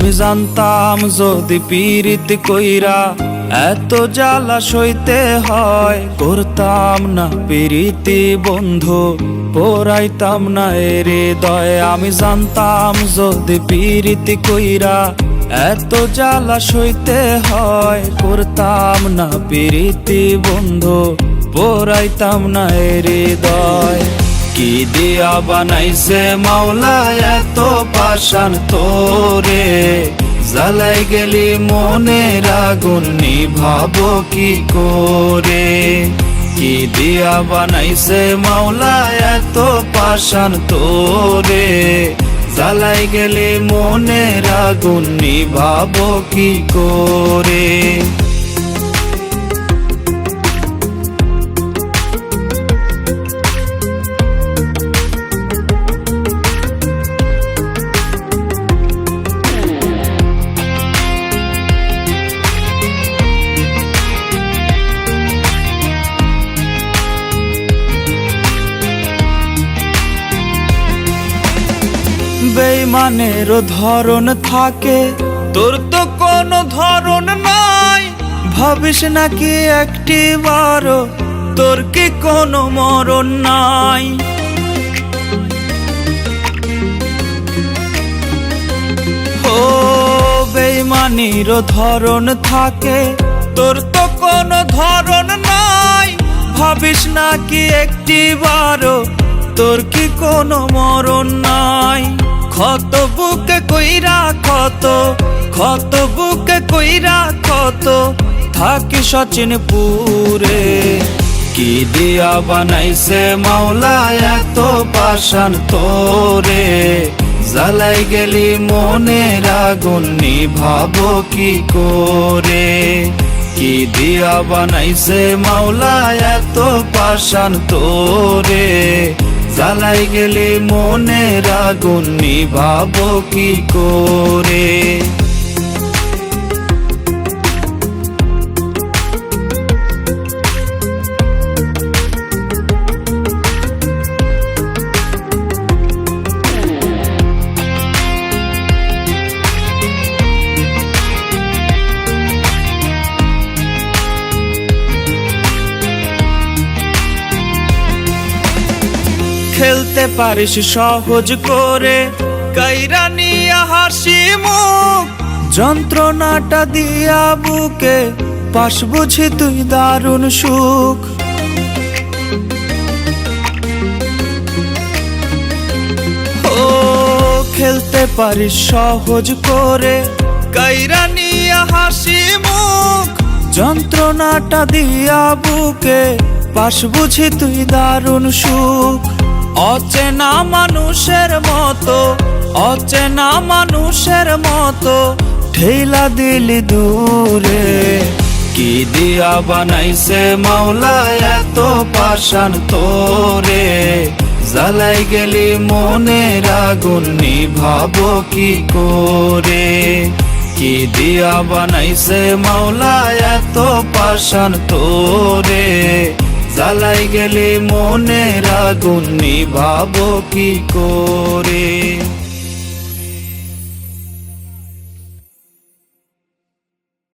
জানতাম যদি পীড়িত কইরা এত জ্বালা সইতে হয়, করতাম না পীড়িতি বন্ধু, পড়াইতাম না এরে দয় আমি জানতাম যদি পীড়িতি কইরা এত জ্বালা সইতে হয়, করতাম না পীড়িতি বন্ধু, পড়াইতাম না এরে দয় কি দিয়া বানাইছে মাওলা এত পাশান তোরে? জ্বালাই গেলি মনের আগুন, নিভাবো কি করে? কি দিয়া বানাইছে মাওলা এত পাশান তোরে? জ্বালাই গেলি মনের আগুন, নিভাবো কি করে? বেইমানেরও ধরন থাকে। তোর তো কোনো ধরন নাই। ভাবিস নাকি একটি বারো? তোর কি কোনো মরণ নাই? ও বেইমানিরও ধরন থাকে। তোর তো কোনো ধরন নাই। ভাবিস নাকি একটি বারো? তোর কি কোনো মরণ নাই? ক্ষত বুকে কইরা ক্ষত ক্ষত বুকে কইরা ক্ষত। থাকি সচিন পুরে কি দিয়া বানাইছে মাওলা এত পাশান তোরে? জ্বালাই গেলি মনের আগুন, নিভাবো কি করে? কি দিয়া বানাইছে মাওলা এত পাশান তোরে? জ্বালাই গেলে মনের আগুন নিভাবো কি করে? খেলতে পারিস সহজ করে। কাইরা হাসি মুখ, যন্ত্রণাটা দিয়া বুকে, পাশ বুঝি তুই দারুণ সুখ। ও, খেলতে পারিস সহজ করে। কাইরা নিয়া হাসি মুখ, যন্ত্রণাটা দিয়া বুকে, পাশ বুঝি তুই দারুণ সুখ। অচেনা মানুষের মতো, অচেনা মানুষের মতো ঠেলা দিলি দূরে। কি দিয়া বানাইছে মাওলা এত পাশান তোরে? জ্বালাই গেলি মনের আগুন, নিভাবো কি করে? কি দিয়া বানাইছে মাওলা এত পাশান তোরে? জ্বালাই গেলে মনের আগুন নিভাবো কি করে?